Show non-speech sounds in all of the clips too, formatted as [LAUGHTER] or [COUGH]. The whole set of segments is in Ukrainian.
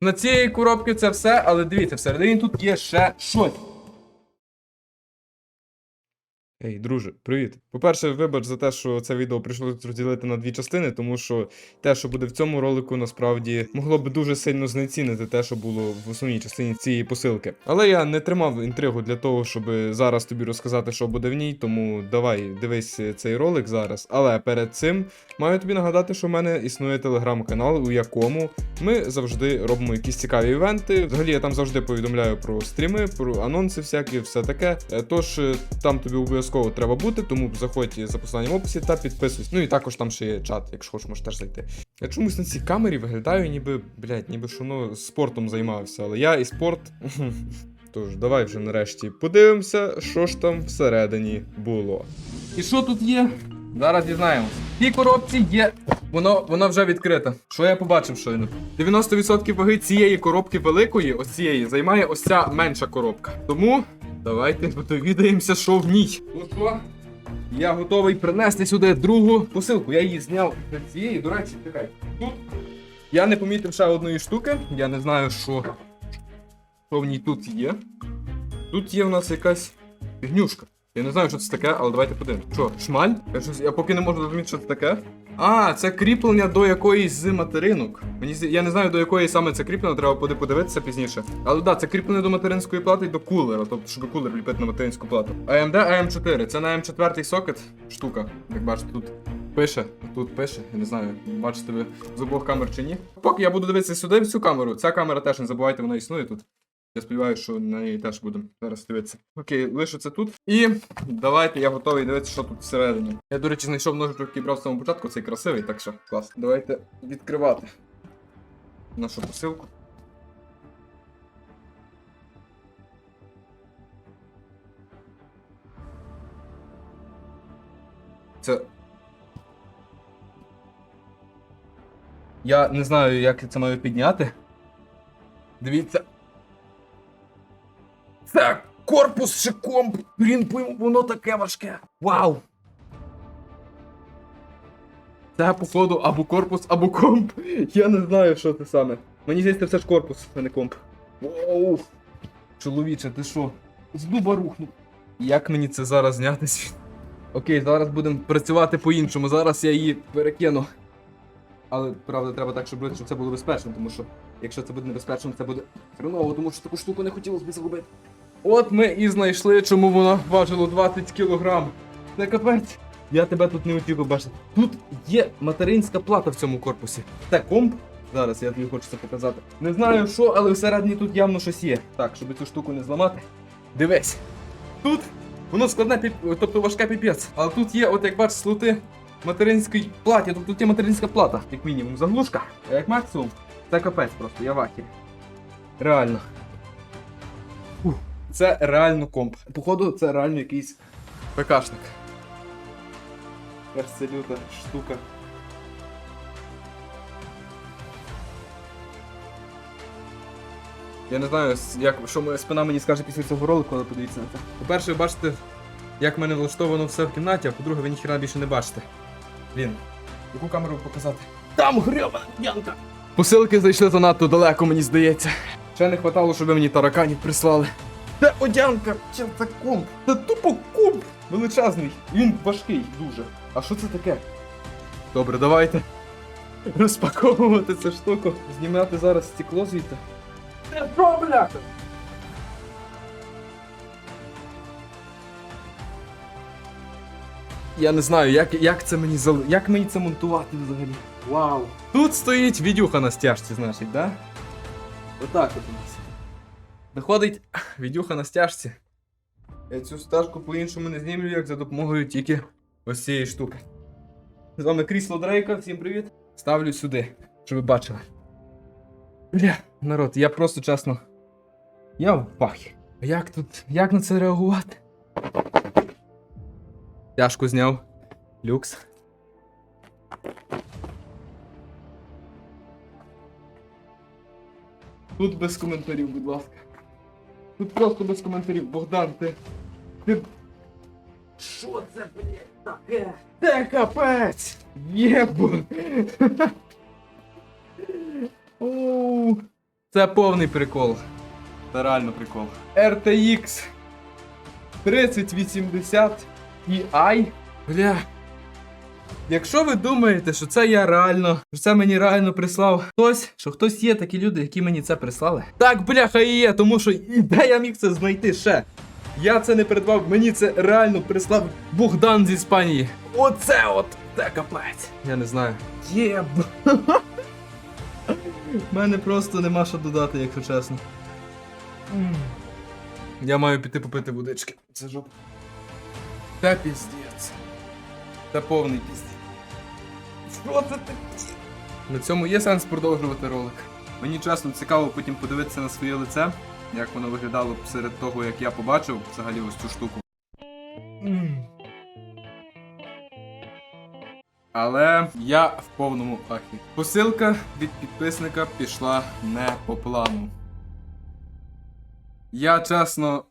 На цієї коробки це все, але дивіться, всередині тут є ще щось. Ей, друже, привіт. По-перше, вибач за те, що це відео прийшлося розділити на дві частини, тому що те, що буде в цьому ролику, насправді могло б дуже сильно знецінити те, що було в основній частині цієї посилки. Але я не тримав інтригу для того, щоб зараз тобі розказати, що буде в ній, тому давай дивись цей ролик зараз. Але перед цим маю тобі нагадати, що в мене існує телеграм-канал, у якому ми завжди робимо якісь цікаві івенти. Взагалі я там завжди повідомляю про стріми, про анонси всякі, все таке. Е, Тож е, там тобі обов'язково треба бути, тому заходь за посиланням в описі та підписуйся. Ну і також там ще є чат, якщо хочеш, можеш теж зайти. Я чомусь на цій камері виглядаю, ніби, блядь, ніби що ну, спортом займався, але я і спорт. [LAUGHS] Тож, давай вже нарешті подивимося, що ж там всередині було. І що тут є? Зараз дізнаємось. В цій коробці є. Воно, вона вже відкрита. Що я побачив щойно? 90% ваги цієї коробки великої, ось цієї, займає ось ця менша коробка. Тому давайте довідаємося, що в ній. Ну що? Я готовий принести сюди другу посилку. Я її зняв з цієї, до речі, чекай. Тут я не помітив ще одної штуки. Я не знаю, що, що в ній тут є. Тут є в нас якась гнюшка. Я не знаю, що це таке, але давайте подивимось. Що, шмаль? Я, щось, я поки не можу зрозуміти, що це таке. А, це кріплення до якоїсь з материнок. Мені я не знаю, до якої саме це кріплено, треба буде подивитися пізніше. Але да, це кріплення до материнської плати і до кулера, тобто, щоб кулер ліпити на материнську плату. AMD AM4, це на AM4 сокет штука. Як бачите, тут пише, тут пише, я не знаю, бачите ви з обох камер чи ні. Поки я буду дивитися сюди в цю камеру. Ця камера теж не забувайте, вона існує тут. Я сподіваюся, що на неї теж будемо зараз дивитися. Окей, лише це тут. І давайте я готовий дивитися, що тут всередині. Я, до речі, знайшов ножичок, який брав в самому початку, цей красивий, так що клас. Давайте відкривати нашу посилку. Це. Я не знаю, як це маю підняти. Дивіться. Це корпус чи комп. Блін, воно таке важке. Вау! Це, походу, або корпус, або комп. Я не знаю, що це саме. Мені здається, це ж корпус, а не комп. Воу! Чоловіче, ти що? З дуба рухнув. Як мені це зараз зняти? звідси? Окей, зараз будемо працювати по-іншому. Зараз я її перекину. Але правда, треба так, щоб, щоб це було безпечно, тому що якщо це буде небезпечно, це буде хреново, тому що таку штуку не хотілося б загубити. От ми і знайшли, чому воно важило 20 кілограм. Це капець. Я тебе тут не хотів побачити. Тут є материнська плата в цьому корпусі. Це комп. Зараз я тобі хочу це показати. Не знаю що, але всередині тут явно щось є. Так, щоб цю штуку не зламати. Дивись. Тут воно складне, піп- тобто важке піпець. Але тут є, от як бачиш, слоти материнської платі. Тобто тут є материнська плата, як мінімум, заглушка. А як максимум, це капець просто, я в. Реально. Це реально комп. Походу, це реально якийсь ПКшник. Аж це люта штука. Я не знаю, як, що моя спина мені скаже після цього ролику, але подивіться на це. По-перше, ви бачите, як в мене влаштовано все в кімнаті, а по-друге, ви ніхіра більше не бачите. Блін, яку камеру показати? Там гребана янка! Посилки зайшли занадто далеко, мені здається. Ще не хватало, щоб ви мені тараканів прислали. Це одянка, чи це комп? Це тупо комп! Величезний. Він важкий дуже. А що це таке? Добре, давайте. Розпаковувати цю штуку. Знімати зараз стекло звідти. Це що, бляха? Я не знаю, як, як це мені зал... як мені це монтувати взагалі. Вау. Тут стоїть відюха на стяжці, значить, да? Отак от у нас. Виходить, [LAUGHS] відюха на стяжці. Я цю стежку по-іншому не знімлю, як за допомогою тільки ось цієї штуки. З вами Крісло Дрейка, всім привіт. Ставлю сюди, щоб ви бачили. Бля, народ, я просто чесно. Я в пахі. Як тут. Як на це реагувати? Тяжко зняв. Люкс. Тут без коментарів, будь ласка. Тут просто без коментарів. Богдан, ти. Ти. Що це, блядь, таке? Це капець! Єбу! Оу. Це повний прикол. Це реально прикол. RTX 3080 Ti. Бля. Якщо ви думаєте, що це я реально, що це мені реально прислав хтось, що хтось є такі люди, які мені це прислали. Так, бляха, і є, тому що і де я міг це знайти ще? Я це не придбав, мені це реально прислав Богдан з Іспанії. Оце от! Це капець. Я не знаю. Єб. [LAUGHS] У мене просто нема що додати, якщо чесно. Я маю піти попити водички. Це жоп. Та піздець. Та повний піздець. Що це таке? На цьому є сенс продовжувати ролик. Мені чесно цікаво потім подивитися на своє лице, як воно виглядало серед того, як я побачив взагалі ось цю штуку. Але я в повному ахі. Посилка від підписника пішла не по плану. Я чесно.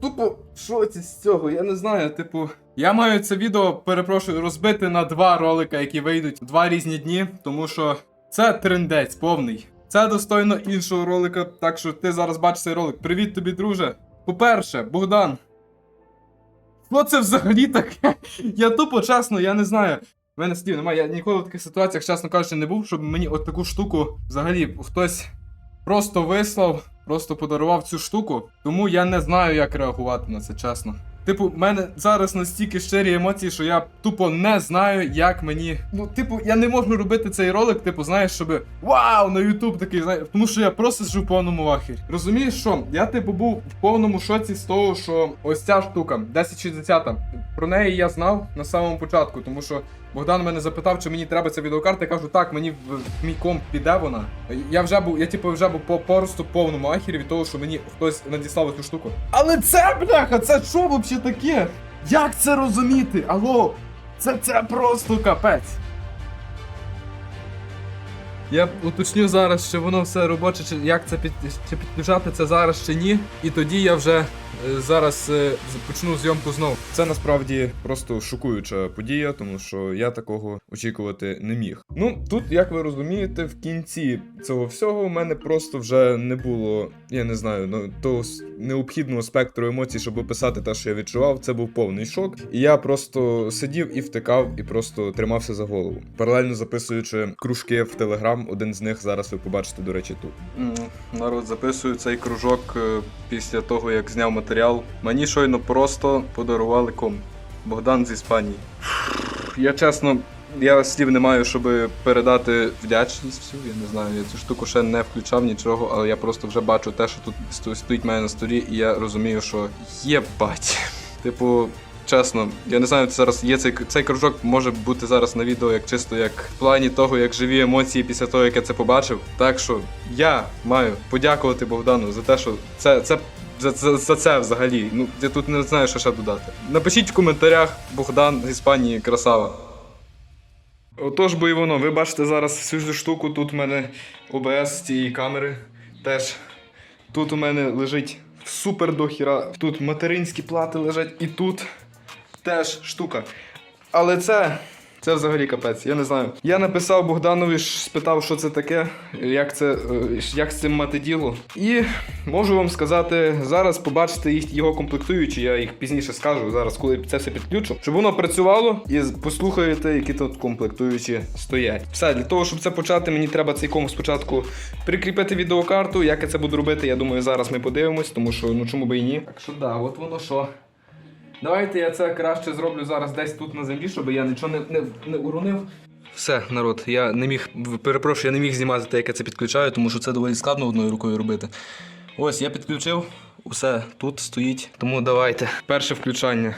Тупо в шоці з цього, я не знаю, типу. Я маю це відео, перепрошую, розбити на два ролика, які вийдуть в два різні дні, тому що це трендець повний. Це достойно іншого ролика, так що ти зараз бачиш цей ролик. Привіт тобі, друже. По-перше, Богдан. Що це взагалі таке? [LAUGHS] Я тупо чесно, я не знаю. У мене слів немає. Я ніколи в таких ситуаціях, чесно кажучи, не був, щоб мені от таку штуку взагалі хтось просто вислав, просто подарував цю штуку. Тому я не знаю, як реагувати на це, чесно. Типу, в мене зараз настільки щирі емоції, що я тупо не знаю, як мені. Ну, типу, я не можу робити цей ролик, типу, знаєш, щоб вау, на Ютуб такий, знаєш, тому що я просто сижу в повному вахері. Розумієш, що я типу був в повному шоці з того, що ось ця штука, 1060. Про неї я знав на самому початку, тому що Богдан мене запитав, чи мені треба ця відеокарта. Я кажу, так, мені в, мій комп піде вона. Я вже був, я типу вже був по просто повному ахірі від того, що мені хтось надіслав цю штуку. Але це, бляха, це що взагалі таке? Як це розуміти? Алло, це, це просто капець. Я уточню зараз, чи воно все робоче, чи як це під, чи підключати це зараз чи ні. І тоді я вже е, зараз е, почну зйомку знову. Це насправді просто шокуюча подія, тому що я такого очікувати не міг. Ну тут, як ви розумієте, в кінці цього всього у мене просто вже не було, я не знаю, ну того необхідного спектру емоцій, щоб описати те, що я відчував. Це був повний шок. І я просто сидів і втикав, і просто тримався за голову. Паралельно записуючи кружки в Телеграм, один з них зараз ви побачите, до речі, тут. Народ записую цей кружок е, після того, як зняв матеріал. Мені щойно просто подарували ком. Богдан з Іспанії. Я чесно, я слів не маю, щоб передати вдячність всю. Я не знаю, я цю штуку ще не включав нічого, але я просто вже бачу те, що тут сто- стоїть мене на столі, і я розумію, що єбать. Типу, чесно, я не знаю, зараз є цей, цей кружок може бути зараз на відео як чисто як в плані того, як живі емоції після того, як я це побачив. Так що я маю подякувати Богдану за те, що це. це за, за, за це взагалі. Ну, я тут не знаю, що ще додати. Напишіть в коментарях Богдан з Іспанії, красава. Отож бо і воно, ви бачите зараз всю цю штуку. Тут у мене ОБС з цієї камери теж. Тут у мене лежить супер дохіра. Тут материнські плати лежать, і тут теж штука. Але це. Це взагалі капець, я не знаю. Я написав Богданові, спитав, що це таке, як це, е, як з цим мати діло. І можу вам сказати, зараз побачите їх його комплектуючі, я їх пізніше скажу, зараз, коли це все підключу, щоб воно працювало і послухаєте, які тут комплектуючі стоять. Все, для того, щоб це почати, мені треба цей комп спочатку прикріпити відеокарту. Як я це буду робити, я думаю, зараз ми подивимось, тому що ну чому би і ні. Так що да, от воно що. Давайте я це краще зроблю зараз десь тут на землі, щоб я нічого не, не, не уронив. Все, народ, я не міг, перепрошую, я не міг знімати те, як я це підключаю, тому що це доволі складно одною рукою робити. Ось, я підключив, усе тут стоїть. Тому давайте. Перше включання.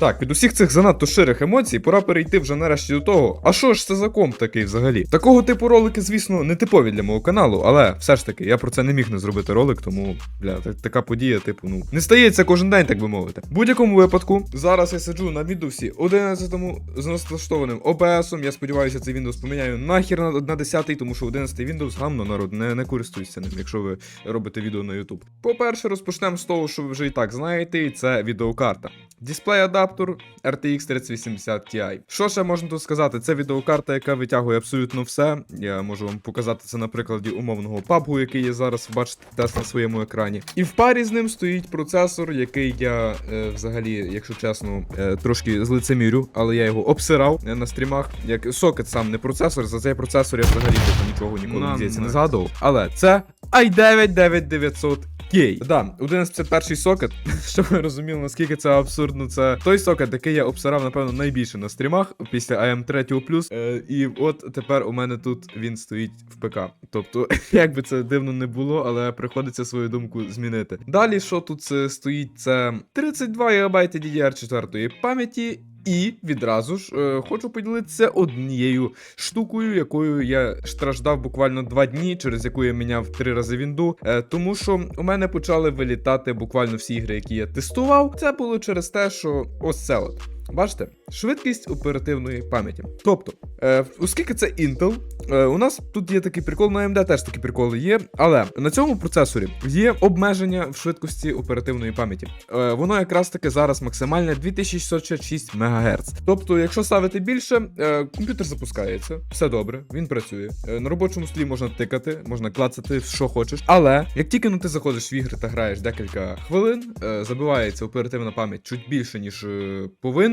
Так, від усіх цих занадто ширих емоцій, пора перейти вже нарешті до того. А що ж це за комп такий взагалі? Такого типу ролики, звісно, не типові для мого каналу, але все ж таки, я про це не міг не зробити ролик, тому бля, та- така подія, типу, ну не стається кожен день, так би мовити. В будь-якому випадку, зараз я сиджу на Windows 11 з налаштованим OBS. Я сподіваюся, цей Windows поміняю нахер на, на 10, тому що 11 Windows гамно народ, не, не користуйся ним, якщо ви робите відео на YouTube. По-перше, розпочнемо з того, що ви вже і так знаєте, і це відеокарта. Дисплей адаптер RTX 3080 Ti. Що ще можна тут сказати? Це відеокарта, яка витягує абсолютно все. Я можу вам показати це на прикладі умовного PUBG, який є зараз, бачите, тест на своєму екрані. І в парі з ним стоїть процесор, який я е, взагалі, якщо чесно, е, трошки злицемірю, але я його обсирав е, на стрімах. Як сокет сам не процесор, за цей процесор я взагалі нічого ніколи не згадував. Але це i9 9900 Кей. Да, 1151 сокет, [LAUGHS] щоб ви розуміли, наскільки це абсурдно. Це той сокет, який я обсирав, напевно, найбільше на стрімах після AM 3 Е, і от тепер у мене тут він стоїть в ПК. Тобто, [LAUGHS] як би це дивно не було, але приходиться свою думку змінити. Далі, що тут е, стоїть, це 32 ГБ DDR4 пам'яті. І відразу ж е, хочу поділитися однією штукою, якою я страждав буквально два дні, через яку я міняв три рази вінду. Е, тому що у мене почали вилітати буквально всі ігри, які я тестував. Це було через те, що ось це от. Бачите, швидкість оперативної пам'яті. Тобто, е, оскільки це Intel, е, у нас тут є такий прикол, на AMD теж такі приколи є, але на цьому процесорі є обмеження в швидкості оперативної пам'яті. Е, воно якраз таки зараз максимальне 2666 МГц. Тобто, якщо ставити більше, е, комп'ютер запускається, все добре, він працює. Е, на робочому столі можна тикати, можна клацати, що хочеш. Але як тільки ну, ти заходиш в ігри та граєш декілька хвилин, е, забивається оперативна пам'ять чуть більше, ніж е,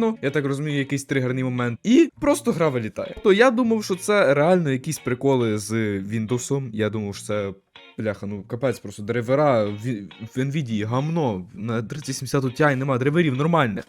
повинно. Я так розумію, якийсь тригерний момент, і просто гра вилітає. То я думав, що це реально якісь приколи з Windows. Я думав, що це. Бляха, ну капець, просто драйвера в, в Nvidia гамно. На 3070 Ti нема драйверів нормальних.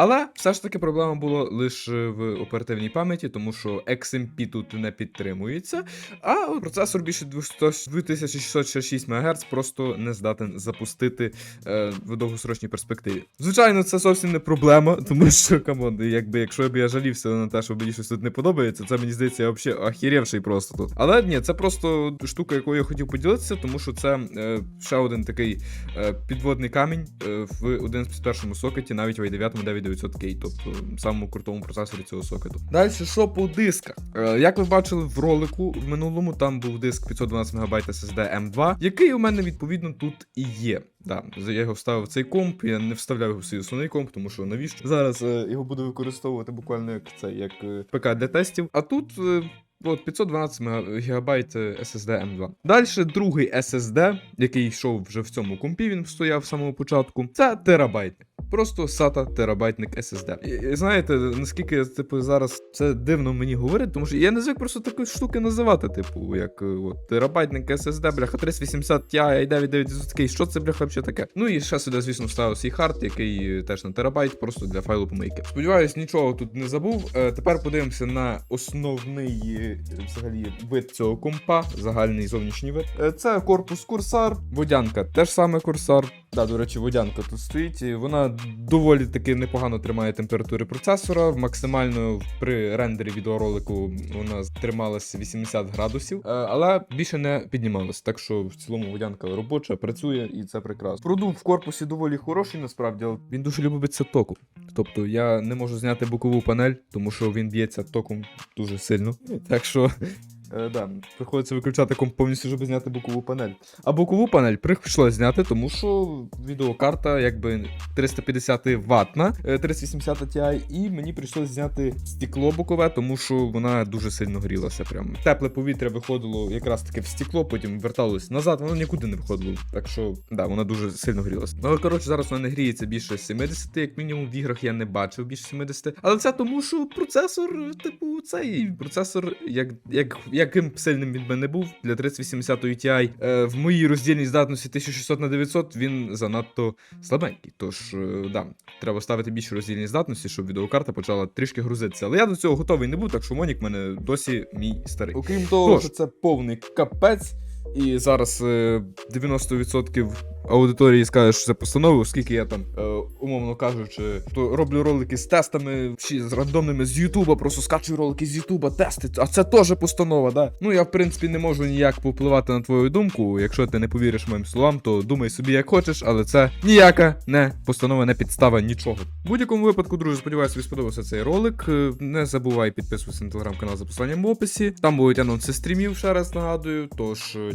Але все ж таки проблема була лише в оперативній пам'яті, тому що XMP тут не підтримується, а процесор більше 200 2666 МГц просто не здатен запустити е, в довгосрочній перспективі. Звичайно, це зовсім не проблема, [LAUGHS] тому що камон, якби якщо б я жалівся на те, що мені щось тут не подобається, це мені здається я взагалі охерівший просто тут. Але ні, це просто штука, якою я хотів поділитися, тому що це е, ще один такий е, підводний камінь е, в 1151 сокеті, навіть в i9 9900K, тобто самому крутому процесорі цього сокету. Далі, що по дисках? Е, як ви бачили в ролику в минулому, там був диск 512 МБ SSD M2, який у мене відповідно тут і є. Да, я його вставив в цей комп, я не вставляв його в свій основний комп, тому що навіщо? Зараз е, його буду використовувати буквально як це, як е, ПК для тестів. А тут. Е, От 512 ГБ SSD M2. Далі другий SSD, який йшов вже в цьому компі, він стояв з самого початку. Це терабайтник. Просто SATA терабайтник SSD. І, знаєте, наскільки типу зараз це дивно мені говорити, тому що я не звик просто такі штуки називати, типу, як е, от, терабайтник SSD, бляха 380 Ti, i9 900 що це бляха взагалі таке? Ну і ще сюди, звісно, вставив свій хард, який е, теж на терабайт, просто для файлу помийки. Сподіваюсь, нічого тут не забув. Е, тепер подивимося на основний взагалі вид цього компа, загальний зовнішній вид. Це корпус курсар, водянка теж саме курсар. Да, до речі, водянка тут стоїть. Вона доволі таки непогано тримає температури процесора. Максимально при рендері відеоролику вона трималася 80 градусів, е, але більше не піднімалася. Так що в цілому водянка робоча, працює і це прекрасно. Продув в корпусі доволі хороший, насправді, але він дуже любиться току. Тобто я не можу зняти бокову панель, тому що він б'ється током дуже сильно. Так що. Е, да, приходиться виключати комп повністю, щоб зняти бокову панель. А бокову панель прийшлося зняти, тому що відеокарта якби 350 ватна, е, 380 Ti, і мені прийшлося зняти стекло бокове, тому що вона дуже сильно грілася. Прям тепле повітря виходило якраз таки в стекло, потім верталось назад, воно нікуди не виходило. Так що, да, вона дуже сильно грілася. Ну, але коротше, зараз вона не гріється більше 70, як мінімум в іграх я не бачив більше 70. Але це тому, що процесор, типу, цей процесор, як, як, яким б сильним він би не був для 3080 Ti, е, в моїй роздільній здатності 1600 на 900 він занадто слабенький. Тож, е, да, треба ставити більше роздільні здатності, щоб відеокарта почала трішки грузитися. Але я до цього готовий не був, так що Монік в мене досі мій старий. Окрім того, Тож. що це повний капець. І зараз е, 90% аудиторії скаже, що це постанова, оскільки я там, е, умовно кажучи, то роблю ролики з тестами, всі з рандомними з Ютуба, просто скачую ролики з Ютуба, тести, а це теж постанова, да? Ну я в принципі не можу ніяк повпливати на твою думку. Якщо ти не повіриш моїм словам, то думай собі як хочеш, але це ніяка не постанова, не підстава нічого. В будь-якому випадку, друже, сподіваюся, тобі сподобався цей ролик. Е, Не забувай підписуватися на телеграм-канал за посиланням в описі. Там будуть анонси стрімів, ще раз нагадую. Тож е,